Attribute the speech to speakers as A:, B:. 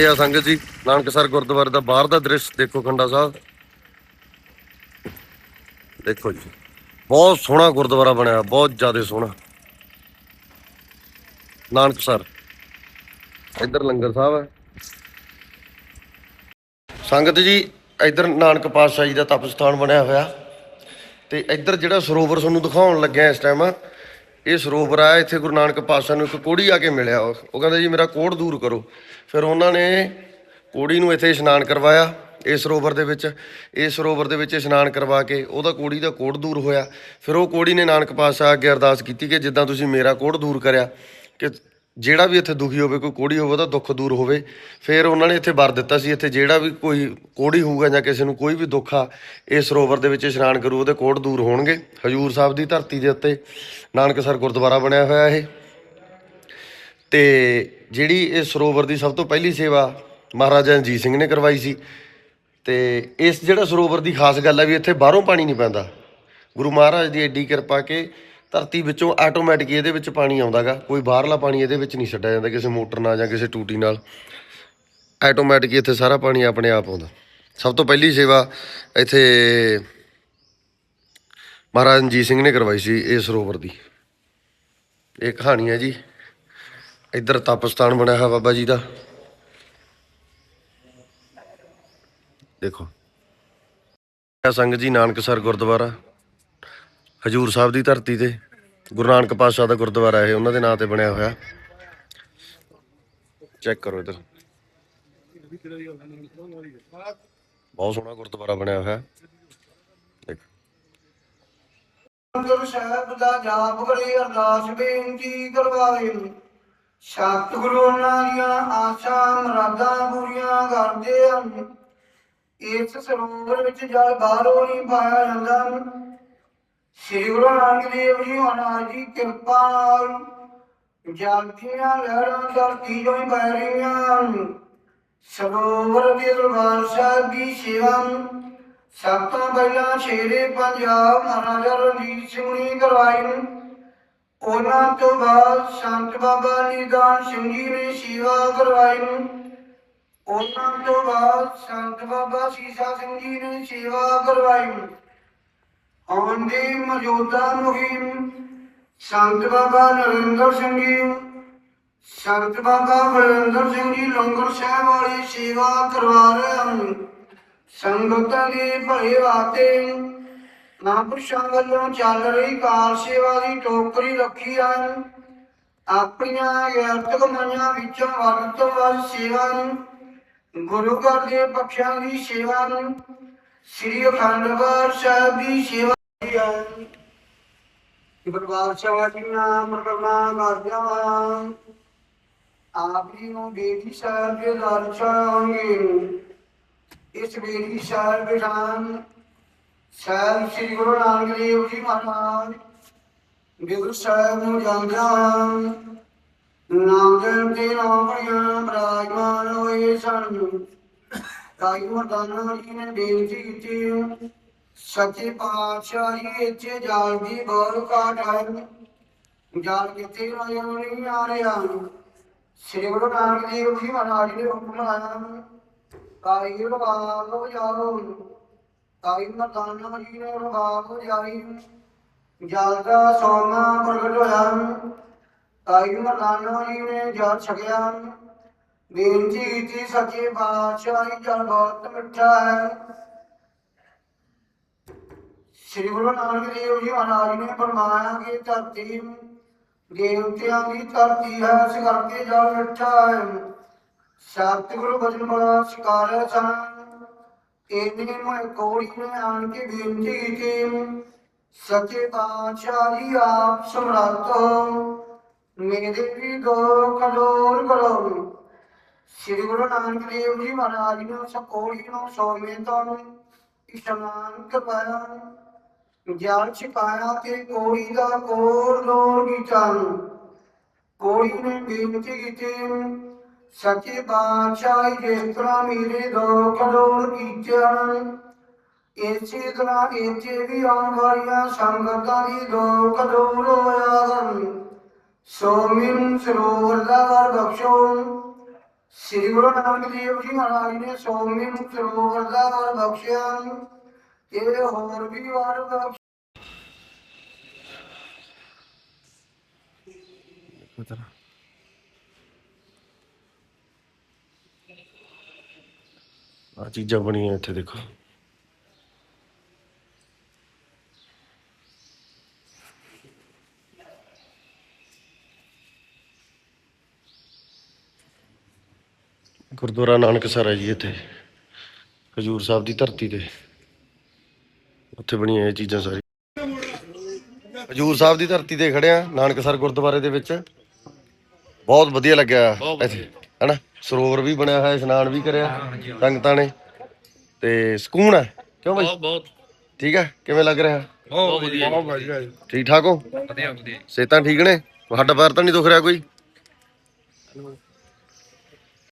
A: ਇਹ ਆ ਸੰਗਤ ਜੀ ਨਾਨਕਸਰ ਗੁਰਦੁਆਰੇ ਦਾ ਬਾਹਰ ਦਾ ਦ੍ਰਿਸ਼, ਦੇਖੋ ਖੰਡਾ ਸਾਹਿਬ। ਦੇਖੋ ਜੀ, ਬਹੁਤ ਸੋਹਣਾ ਗੁਰਦੁਆਰਾ ਬਣਿਆ, ਬਹੁਤ ਜ਼ਿਆਦਾ ਸੋਹਣਾ। ਨਾਨਕਸਰ ਇੱਧਰ ਲੰਗਰ ਸਾਹਿਬ ਹੈ। ਸੰਗਤ ਜੀ, ਇੱਧਰ ਨਾਨਕ ਪਾਤਸ਼ਾਹ ਜੀ ਦਾ ਤਪ ਸਥਾਨ ਬਣਿਆ ਹੋਇਆ। ਤੇ ਇੱਧਰ ਜਿਹੜਾ ਸਰੋਵਰ ਤੁਹਾਨੂੰ ਦਿਖਾਉਣ ਲੱਗਿਆ ਇਸ ਟਾਈਮ ਇਹ ਸਰੋਵਰ ਆ ਇੱਥੇ ਗੁਰੂ ਨਾਨਕ ਪਾਤਸ਼ਾਹ ਨੂੰ ਇੱਕ ਕੋੜੀ ਆ ਕੇ ਮਿਲਿਆ। ਉਹ ਉਹ ਕਹਿੰਦਾ ਜੀ, ਮੇਰਾ ਕੋੜ ਦੂਰ ਕਰੋ। ਫਿਰ ਉਹਨਾਂ ਨੇ ਕੋੜੀ ਨੂੰ ਇੱਥੇ ਇਸ਼ਨਾਨ ਕਰਵਾਇਆ ਇਸ ਸਰੋਵਰ ਦੇ ਵਿੱਚ। ਇਸ ਸਰੋਵਰ ਦੇ ਵਿੱਚ ਇਸ਼ਨਾਨ ਕਰਵਾ ਕੇ ਉਹਦਾ ਕੋੜੀ ਦਾ ਕੋੜ ਦੂਰ ਹੋਇਆ। ਫਿਰ ਉਹ ਕੋੜੀ ਨੇ ਨਾਨਕ ਪਾਤਸ਼ਾਹ ਅੱਗੇ ਅਰਦਾਸ ਕੀਤੀ ਕਿ ਜਿੱਦਾਂ ਤੁਸੀਂ ਮੇਰਾ ਕੋੜ ਦੂਰ ਕਰਿਆ, ਕਿ ਜਿਹੜਾ ਵੀ ਇੱਥੇ ਦੁਖੀ ਹੋਵੇ, ਕੋਈ ਕੋੜੀ ਹੋਵੇ, ਉਹਦਾ ਦੁੱਖ ਦੂਰ ਹੋਵੇ, ਫਿਰ ਉਹਨਾਂ ਨੇ ਇੱਥੇ ਵਰ ਦਿੱਤਾ ਸੀ। ਇੱਥੇ ਜਿਹੜਾ ਵੀ ਕੋਈ ਕੋੜੀ ਹੋਊਗਾ ਜਾਂ ਕਿਸੇ ਨੂੰ ਕੋਈ ਵੀ ਦੁੱਖ ਆ, ਇਸ ਸਰੋਵਰ ਦੇ ਵਿੱਚ ਇਸ਼ਨਾਨ ਕਰੂ, ਉਹਦੇ ਕੋੜ ਦੂਰ ਹੋਣਗੇ। ਹਜੂਰ ਸਾਹਿਬ ਦੀ ਧਰਤੀ ਦੇ ਉੱਤੇ ਨਾਨਕਸਰ ਗੁਰਦੁਆਰਾ ਬਣਿਆ ਹੋਇਆ ਇਹ। ਤੇ ਜਿਹੜੀ ਇਹ ਸਰੋਵਰ ਦੀ ਸਭ ਤੋਂ ਪਹਿਲੀ ਸੇਵਾ ਮਹਾਰਾਜਾ ਰਣਜੀਤ ਸਿੰਘ ਨੇ ਕਰਵਾਈ ਸੀ। ਤੇ ਇਸ ਜਿਹੜਾ ਸਰੋਵਰ ਦੀ ਖਾਸ ਗੱਲ ਹੈ ਵੀ ਇੱਥੇ ਬਾਹਰੋਂ ਪਾਣੀ ਨਹੀਂ ਪੈਂਦਾ। ਗੁਰੂ ਮਹਾਰਾਜ ਦੀ ਐਡੀ ਕਿਰਪਾ ਕਿ ਧਰਤੀ ਵਿੱਚੋਂ ਆਟੋਮੈਟਿਕ ਇਹਦੇ ਵਿੱਚ ਪਾਣੀ ਆਉਂਦਾਗਾ। ਕੋਈ ਬਾਹਰਲਾ ਪਾਣੀ ਇਹਦੇ ਵਿੱਚ ਨਹੀਂ ਛੱਡਿਆ ਜਾਂਦਾ, ਕਿਸੇ ਮੋਟਰ ਨਾਲ ਜਾਂ ਕਿਸੇ ਟੂਟੀ ਨਾਲ। ਆਟੋਮੈਟਿਕ ਇੱਥੇ ਸਾਰਾ ਪਾਣੀ ਆਪਣੇ ਆਪ ਆਉਂਦਾ। ਸਭ ਤੋਂ ਪਹਿਲੀ ਸੇਵਾ ਇੱਥੇ ਮਹਾਰਾਜ ਰਣਜੀਤ ਸਿੰਘ ਨੇ ਕਰਵਾਈ ਸੀ ਇਹ ਸਰੋਵਰ ਦੀ। ਇਹ ਕਹਾਣੀ ਹੈ ਜੀ। ਇੱਧਰ ਤਪਸਥਾਨ ਬਣਿਆ ਹੋਇਆ ਬਾਬਾ ਜੀ ਦਾ। ਦੇਖੋ। ਇਹ ਸੰਗਤ ਜੀ, ਨਾਨਕਸਰ ਗੁਰਦੁਆਰਾ। ਹਜੂਰ ਸਾਹਿਬ ਦੀ ਧਰਤੀ ਤੇ ਗੁਰੂ ਨਾਨਕ ਪਾਤਸ਼ਾਹ ਦਾ ਗੁਰਦੁਆਰਾ ਇਹ, ਉਹਨਾਂ ਦੇ ਨਾਂ ਤੇ ਬਣਿਆ ਹੋਇਆ। ਚੈੱਕ ਕਰੋ ਇੱਧਰ। ਬਹੁਤ ਸੋਹਣਾ ਗੁਰਦੁਆਰਾ ਬਣਿਆ ਹੋਇਆ। ਦੇਖੋ।
B: ਗੁਰੂ ਸਾਹਿਬ ਦਾ ਜਾਪ ਕਰੀ ਅਰਦਾਸ ਬੇਨਤੀ ਕਰਵਾਵੇ ਸਤਿਗੁਰੂ ਉਹਨਾਂ ਦੀਆਂ ਆਸਾਂ ਮਰਾਦਾਂ ਪੂਰੀਆਂ ਕਰਦੇ ਹਨ। ਇਸ ਸਰੋਵਰ ਵਿੱਚ ਜਲ ਬਾਹਰੋਂ ਨਹੀਂ ਪਾਇਆ ਜਾਂਦਾ। ਸ੍ਰੀ ਗੁਰੂ ਨਾਨਕ ਦੇਵ ਜੀ ਮਹਾਰਾਜ ਦੀ ਕਿਰਪਾ ਨਾਲ ਜਲ ਲਹਿਰਾਂ ਧਰਤੀ ਤੋਂ ਵਹਿ ਰਹੀਆਂ ਸਰੋਵਰ ਦੇ ਦਰਬਾਰ ਸਾਹਿਬ ਦੀ ਸੇਵਾ ਸਭ ਤੋਂ ਪਹਿਲਾਂ ਸ਼ੇਰੇ ਪੰਜਾਬ ਮਹਾਰਾਜਾ ਰਣਜੀਤ ਸਿੰਘ ਨੇ ਕਰਵਾਈ ਉਹਨਾਂ ਤੋਂ ਬਾਅਦ ਸੰਤ ਬਾਬਾ ਨਿਦਾਨ ਸਿੰਘ ਜੀ ਨੇ ਸੇਵਾ ਕਰਵਾਈ ਉਹਨਾਂ ਤੋਂ ਬਾਅਦ ਸੰਤ ਬਾਬਾ ਸੀਸਾ ਸਿੰਘ ਜੀ ਨੇ ਸੇਵਾ ਕਰਵਾਈ ਆਉਣ ਦੀ ਮੌਜੂਦਾ ਮੁਹਿੰਮ, ਸੰਤ ਬਾਬਾ ਨਰਿੰਦਰ ਸਿੰਘ ਜੀ। ਸੰਤ ਬਾਬਾ ਬਲਵਿੰਦਰ ਸਿੰਘ ਜੀ ਲੰਗਰ ਸਾਹਿਬ ਵਾਲੀ ਸੇਵਾ ਕਰਵਾ ਰਹੇ ਹਨ। ਸੰਗਤਾਂ ਦੇ ਭਲੇ ਵਾਸਤੇ ਮਹਾਂਪੁਰਸ਼ਾਂ ਵੱਲੋਂ ਚੱਲ ਰਹੀ ਕਾਰ ਸੇਵਾ ਦੀ ਟੋਕਰੀ ਰੱਖੀ ਹਨ। ਆਪਣੀਆਂ ਗਿਆਰਤ ਕਮਾਈਆਂ ਵਿੱਚੋਂ ਵੱਧ ਤੋਂ ਵੱਧ ਸੇਵਾ ਨੂੰ, ਗੁਰੂ ਘਰ ਦੇ ਪੱਖਾਂ ਦੀ ਸੇਵਾ ਨੂੰ, ਸ੍ਰੀ ਅਖੰਡ ਸਾਹਿਬ ਦੀ ਸੇਵਾ ਦੀ ਹੈ ਜੀ ਨਾਮ ਪ੍ਰਕਰਮਾ ਕਰਦਿਆਂ ਆਪ ਜੀ ਨੂੰ ਬੇਟੀ ਸਾਹਿਬ ਦੇ ਦਰਸ਼ਨ ਇਸ ਬੇਟੀ ਸਾਹਿਬ ਵਿਧਾਨ ਸਾਹਿਬ ਸ੍ਰੀ ਗੁਰੂ ਨਾਨਕ ਦੇਵ ਜੀ ਮਹਾਰਾਜ ਗੁਰੂ ਸਾਹਿਬ ਨੂੰ ਜਾਂਦਿਆਂ ਹਾਂ ਨਾਮ ਦੇਵ ਦੇ ਨਾਮ ਪੜਿਆ ਬਰਾਜਮਾਨ ਹੋਏ ਸਨ ਕਾਈ ਮਰਦਾਨਾ ਜੀ ਨੇ ਬੇਨਤੀ ਕੀਤੀ ਸੱਚੇ ਪਾਤਸ਼ਾਹ ਜੀ ਇੱਥੇ ਜਾਲ ਦੀ ਬਹੁਤ ਘਾਟ ਹੈ ਜਾਲ ਕਿਤੇ ਨਾ ਨਹੀਂ ਆ ਰਿਹਾ ਸ੍ਰੀ ਗੁਰੂ ਨਾਨਕ ਦੇਵ ਜੀ ਮਹਾਰਾਜ ਨੇ ਹੁਕਮ ਲਾਇਆ। ਕਾਈ ਰਵਾਲ ਹੋ ਜਾਓ ਕਾਈ ਮਰਦਾਨਾ ਜੀ ਨੇ ਰਵਾਲ ਹੋ ਜਾਈ ਜਲ ਦਾ ਸੋਮਾ ਪ੍ਰਗਟ ਹੋਇਆ। ਕਾਈ ਮਰਦਾਨਾ ਜੀ ਨੇ ਜਲ ਛਕਿਆ। ਬੇਨਤੀ ਕੀਤੀ ਸੱਚੇ ਪਾਤਸ਼ਾਹ, ਜਲ ਬਹੁਤ ਮਿੱਠਾ ਹੈ। ਸ੍ਰੀ ਗੁਰੂ ਨਾਨਕ ਦੇਵ ਜੀ ਮਹਾਰਾਜ ਨੇ ਫਰਮਾਇਆ ਕਿ ਧਰਤੀ ਦੇਵਤਿਆਂ ਦੀ ਧਰਤੀ ਹੈ, ਇਸ ਕਰਕੇ ਜਲ ਮਿੱਠਾ ਹੈ। ਸਤਿਗੁਰੂ ਬਚਨ ਬੜਾ ਸਿਕਾਰਿਆ ਸਨ। ਇਹਨੇ ਮੈਂ ਕੋੜੀ ਨੇ ਆਣ ਕੇ ਬੇਨਤੀ ਕੀਤੀ, ਸੱਚੇ ਪਾਤਸ਼ਾਹ ਜੀ, ਆਪ ਸਮਰੱਥ ਹੋ। ਮੇਰੇ ਵੀ ਦੁੱਖ ਦੂਰ ਕਰੋ ਸ੍ਰੀ ਗੁਰੂ ਨਾਨਕ ਦੇਵ ਜੀ ਮਹਾਰਾਜ ਨੇ ਉਸ ਕੋੜੀ ਨੂੰ ਸੋਮੇ ਤੋਂ ਇਸ਼ਨਾਨ ਕਰਵਾਇਆ। ਜਲ ਛਕਾਇਆ ਤੇ ਕੋੜੀ ਦਾ ਕੋਰ ਦੂਰ ਕੀਤਾ ਕੋੜੀ ਨੇ ਬੇਨਤੀ ਕੀਤੀ, ਸੱਚੇ ਬਾਦਸ਼ਾਹ ਜਿਸ ਤਰ੍ਹਾਂ ਮੇਰੇ ਦੁੱਖ ਦੂਰ ਕੀਤੇ ਇਸੇ ਤਰ੍ਹਾਂ ਇੱਥੇ ਵੀ ਆਉਣ ਵਾਲੀਆਂ ਸੰਗਤਾਂ ਦੀ ਦੁੱਖ ਦੂਰ ਹੋਇਆ ਹਨ। ਸੋ ਮਿਨ ਸਰੋਵਰ ਦਾ ਵਰ ਬਖਸ਼ੋ। ਸ੍ਰੀ ਗੁਰੂ ਨਾਨਕ ਦੇਵ ਜੀ ਮਹਾਰਾਜ ਨੇ ਸੋਮੀ ਮੁਕਤ ਸਰੋਵਰ ਦਾ ਵਰ ਬਖਸ਼ਿਆ। ਇਹ ਹੋਰ ਵੀ ਵਰ ਬਖਸ਼
A: ਆ ਚੀਜ਼ਾਂ ਬਣੀਆਂ ਇੱਥੇ ਦੇਖੋ। ਗੁਰਦੁਆਰਾ ਨਾਨਕਸਰ ਹੈ ਜੀ ਇੱਥੇ। ਹਜੂਰ ਸਾਹਿਬ ਦੀ ਧਰਤੀ ਤੇ। ਉੱਥੇ ਬਣੀਆਂ ਇਹ ਚੀਜ਼ਾਂ ਸਾਰੀ ਹਜੂਰ ਸਾਹਿਬ ਦੀ ਧਰਤੀ ਤੇ ਖੜਿਆ ਨਾਨਕਸਰ ਗੁਰਦੁਆਰੇ ਦੇ ਵਿੱਚ। ਬਹੁਤ ਵਧੀਆ ਲੱਗਿਆ ਇੱਥੇ ਹਨਾ? ਸਰੋਵਰ ਵੀ ਬਣਿਆ ਹੋਇਆ ਇਸ਼ਨਾਨ ਵੀ ਕਰਿਆ ਸੰਗਤਾਂ ਨੇ। ਤੇ ਸਕੂਨ ਹੈ ਕਿਉਂ ਬਾਈ?
C: ਬਹੁਤ
A: ਠੀਕ ਹੈ ਕਿਵੇਂ ਲੱਗ ਰਿਹਾ?
C: ਬਹੁਤ ਵਧੀਆ। ਬਹੁਤ ਵਧੀਆ
A: ਠੀਕ ਠਾਕ ਹੋ?
C: ਵਧੀਆ ਵਧੀਆ।
A: ਸਿਹਤਾਂ ਠੀਕ ਨੇ? ਹੱਡ ਪੈਰ ਤਾਂ ਨਹੀਂ ਦੁਖ ਰਿਹਾ ਕੋਈ?